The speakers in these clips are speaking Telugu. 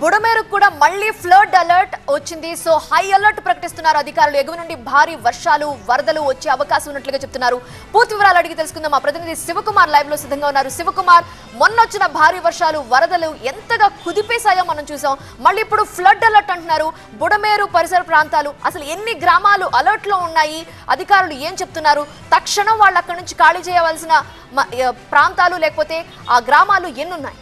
బుడమేరుకు కూడా మళ్ళీ ఫ్లడ్ అలర్ట్ వచ్చింది. సో హై అలర్ట్ ప్రకటిస్తున్నారు అధికారులు. ఎగువ నుండి భారీ వర్షాలు వరదలు వచ్చే అవకాశం ఉన్నట్లుగా చెప్తున్నారు. పూర్తి వివరాలు అడిగి తెలుసుకుందాం. మా ప్రతినిధి శివకుమార్ లైవ్లో సిద్ధంగా ఉన్నారు. శివకుమార్ మొన్న వచ్చిన భారీ వర్షాలు వరదలు ఎంతగా కుదిపేశాయో మనం చూసాం. మళ్ళీ ఇప్పుడు ఫ్లడ్ అలర్ట్ అంటున్నారు. బుడమేరు పరిసర ప్రాంతాలు అసలు ఎన్ని గ్రామాలు అలర్ట్లో ఉన్నాయి? అధికారులు ఏం చెప్తున్నారు? తక్షణం వాళ్ళు అక్కడి నుంచి ఖాళీ చేయవలసిన ప్రాంతాలు లేకపోతే ఆ గ్రామాలు ఎన్నున్నాయి?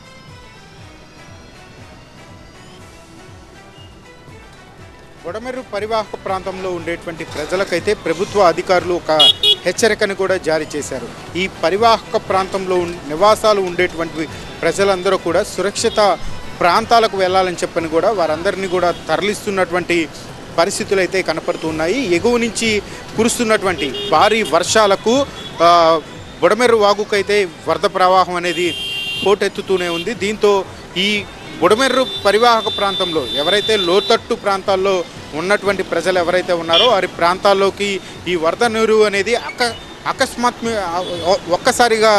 వడమెర్రు పరివాహక ప్రాంతంలో ఉండేటువంటి ప్రజలకైతే ప్రభుత్వ అధికారులు ఒక హెచ్చరికను కూడా జారీ చేశారు. ఈ పరివాహక ప్రాంతంలో నివాసాలు ఉండేటువంటి ప్రజలందరూ కూడా సురక్షిత ప్రాంతాలకు వెళ్ళాలని చెప్పని కూడా వారందరినీ కూడా తరలిస్తున్నటువంటి పరిస్థితులు అయితే కనపడుతున్నాయి. ఎగువ నుంచి కురుస్తున్నటువంటి భారీ వర్షాలకు బుడమెరు వాగుకైతే వరద ప్రవాహం అనేది పోటెత్తుతూనే ఉంది. దీంతో ఈ బుడమెర్రు పరివాహక ప్రాంతంలో ఎవరైతే లోతట్టు ప్రాంతాల్లో ఉన్నటువంటి ప్రజలు ఎవరైతే ఉన్నారో వారి ప్రాంతాల్లోకి ఈ వరద నీరు అనేది అక అకస్మాత్ ఒక్కసారిగా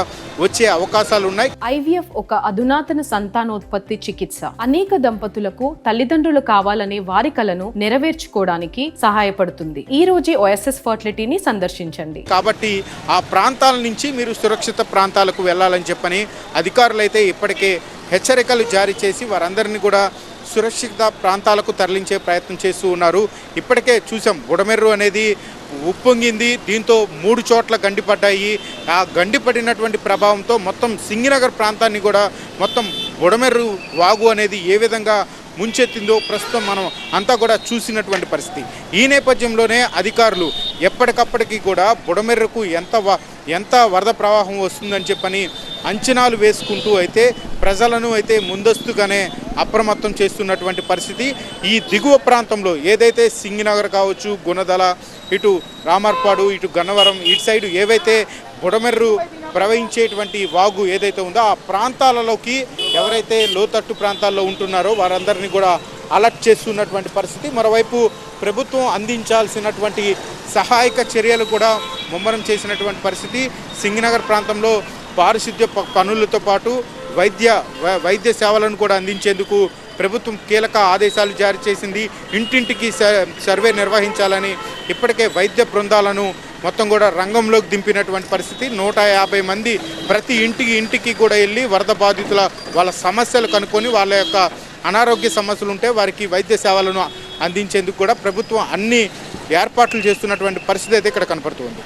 వచ్చే అవకాశాలు ఉన్నాయి. ఐవీఎఫ్ ఒక అధునాతన సంతానోత్పత్తి చికిత్స. అనేక దంపతులకు తల్లిదండ్రులు కావాలనే వారి కలను నెరవేర్చుకోవడానికి సహాయపడుతుంది. ఈ రోజే ఓఎస్ఎస్ ఫర్టిలిటీని సందర్శించండి. కాబట్టి ఆ ప్రాంతాల నుంచి మీరు సురక్షిత ప్రాంతాలకు వెళ్ళాలని చెప్పని అధికారులు అయితే ఇప్పటికే హెచ్చరికలు జారీ చేసి వారందరినీ కూడా సురక్షిత ప్రాంతాలకు తరలించే ప్రయత్నం చేస్తూ ఉన్నారు. ఇప్పటికే చూసాం బుడమెర్రు అనేది ఉప్పొంగింది. దీంతో మూడు చోట్ల గండిపడ్డాయి. ఆ గండిపడినటువంటి ప్రభావంతో మొత్తం సింగినగర్ ప్రాంతాన్ని కూడా మొత్తం బుడమెర్రు వాగు అనేది ఏ విధంగా ముంచెత్తిందో ప్రస్తుతం మనం అంతా కూడా చూసినటువంటి పరిస్థితి. ఈ నేపథ్యంలోనే అధికారులు ఎప్పటికప్పటికి కూడా బుడమెర్రకు ఎంత వ- ఎంత వరద ప్రవాహం వస్తుందని చెప్పని అంచనాలు వేసుకుంటూ అయితే ప్రజలను అయితే ముందస్తుగానే అప్రమత్తం చేస్తున్నటువంటి పరిస్థితి. ఈ దిగువ ప్రాంతంలో ఏదైతే సింగినగర్ కావచ్చు గుణదల ఇటు రామర్పాడు ఇటు గన్నవరం ఇటు సైడు ఏవైతే బుడమెర్రు ప్రవహించేటువంటి వాగు ఏదైతే ఉందో ఆ ప్రాంతాలలోకి ఎవరైతే లోతట్టు ప్రాంతాల్లో ఉంటున్నారో వారందరినీ కూడా అలర్ట్ చేస్తున్నటువంటి పరిస్థితి. మరోవైపు ప్రభుత్వం అందించాల్సినటువంటి సహాయక చర్యలు కూడా ముమ్మరం చేసినటువంటి పరిస్థితి. సింగనగర్ ప్రాంతంలో పారిశుద్ధ్య ప- పనులతో పాటు వైద్య వై- వైద్య సేవలను కూడా అందించేందుకు ప్రభుత్వం కీలక ఆదేశాలు జారీ చేసింది. ఇంటింటికి స- సర్వే నిర్వహించాలని ఇప్పటికే వైద్య బృందాలను మొత్తం కూడా రంగంలోకి దింపినటువంటి పరిస్థితి. నూట యాభై మంది ప్రతి ఇంటికి ఇంటికి కూడా వెళ్ళి వరద బాధితుల వాళ్ళ సమస్యలు కనుక్కొని వాళ్ళ యొక్క అనారోగ్య సమస్యలు ఉంటే వారికి వైద్య సేవలను అందించేందుకు కూడా ప్రభుత్వం అన్ని ఏర్పాట్లు చేస్తున్నటువంటి పరిస్థితి అయితే ఇక్కడ కనపడుతుంది